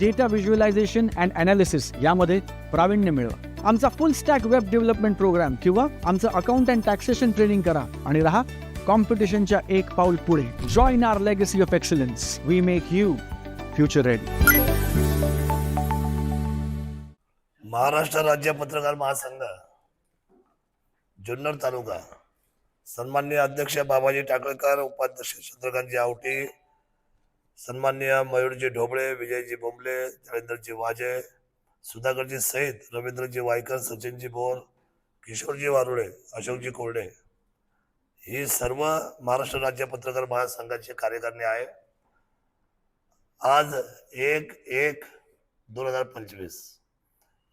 data visualization and analysis यामध्ये प्रावीण्य मिळवा. आमचा full stack web development program किंवा आमचं अकाउंट अँड टॅक्सेशन ट्रेनिंग करा आणि राहा कॉम्पिटिशनच्या एक पाऊल पुढे. Join our legacy of excellence we make you future ready Maharashtra राज्य पत्रकार महासंघ जुन्नर तालुका. सन्माननीय अध्यक्ष बाबाजी टाकळकर उपाध्यक्ष चंद्रकांतजी आवटी सन्मान्य मयूरजी ढोबळे विजयजी बोंबले देवेंद्रजी वाजे सुधाकरजी सहित रवींद्रजी वायकर सचिनजी बोर किशोरजी वारुळे अशोकजी कोरडे. ही सर्व महाराष्ट्र राज्य पत्रकार महासंघाचे कार्यकारिणी आहे आज एक एक दोन हजार पंचवीस.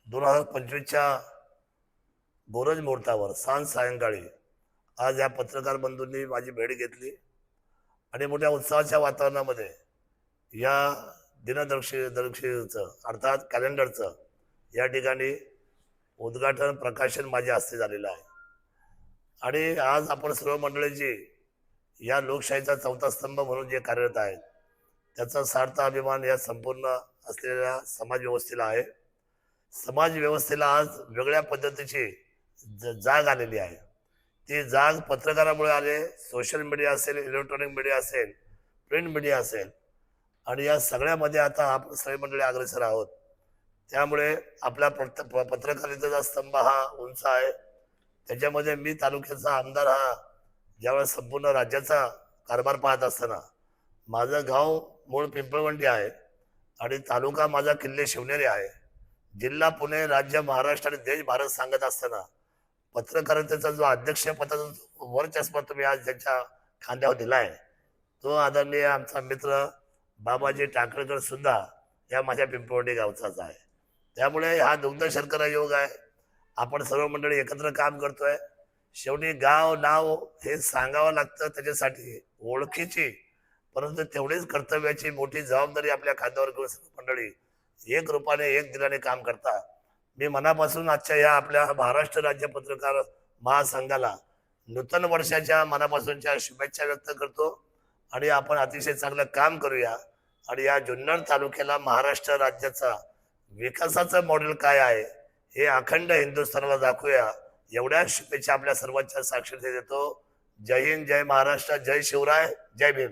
दोन हजार पंचवीसच्या बोरज मुहूर्तावर सांज सायंकाळी आज या पत्रकार बंधूंनी माझी भेट घेतली. आणि मोठ्या उत्साहाच्या वातावरणामध्ये या दिनदर्श दर्शीचं अर्थात कॅलेंडरचं या ठिकाणी उद्घाटन प्रकाशन माझ्या हस्ते झालेलं आहे. आणि आज आपण सर्व मंडळीची या लोकशाहीचा चौथा स्तंभ म्हणून जे कार्यरत आहेत त्याचा सार्थ अभिमान या संपूर्ण असलेल्या समाज व्यवस्थेला आहे. समाज व्यवस्थेला आज वेगळ्या पद्धतीची ज- जाग आलेली आहे. ती जाग पत्रकारामुळे आले सोशल मीडिया असेल इलेक्ट्रॉनिक मीडिया असेल प्रिंट मीडिया असेल आणि या सगळ्यामध्ये आता आपण सगळी मंडळी अग्रेसर आहोत. त्यामुळे आपल्या पत्र प- पत्रकारितेचा स्तंभ हा उंच आहे. त्याच्यामध्ये मी तालुक्याचा आमदार हा ज्यावेळेस संपूर्ण राज्याचा कारभार पाहत असताना माझं गाव मूळ पिंपळवंडी आहे आणि तालुका माझा किल्ले शिवनेरी आहे. जिल्हा पुणे राज्य महाराष्ट्र आणि देश भारत सांगत असताना पत्रकारितेचा जो अध्यक्षपदाचा जो वरचष्मा तुम्ही आज ज्यांच्या खांद्यावर दिला आहे तो आदरणीय आमचा मित्र बाबाजी टाकळकर सुद्धा या माझ्या पिंपळवंडी गावचाच आहे. त्यामुळे हा दुग्ध शर्करा योग आहे. आपण सर्व मंडळी एकत्र काम करतोय. शेवटी गाव नाव हे सांगावं लागतं त्याच्यासाठी ओळखीची परंतु तेवढीच कर्तव्याची मोठी जबाबदारी आपल्या खांद्यावर घेऊन सर्व मंडळी एक रूपाने एक दिलाने काम करता. मी मनापासून आजच्या या आपल्या महाराष्ट्र राज्य पत्रकार महासंघाला नूतन वर्षाच्या मनापासूनच्या शुभेच्छा व्यक्त करतो. आणि आपण अतिशय चांगलं काम करूया. आणि या जुन्नर तालुक्याला महाराष्ट्र राज्याचा विकासाचं मॉडेल काय आहे हे अखंड हिंदुस्थानाला दाखवूया. एवढ्या शुभेच्छा आपल्या सर्वांच्या साक्षरते देतो जय हिंद जय महाराष्ट्र जय शिवराय जय भीम.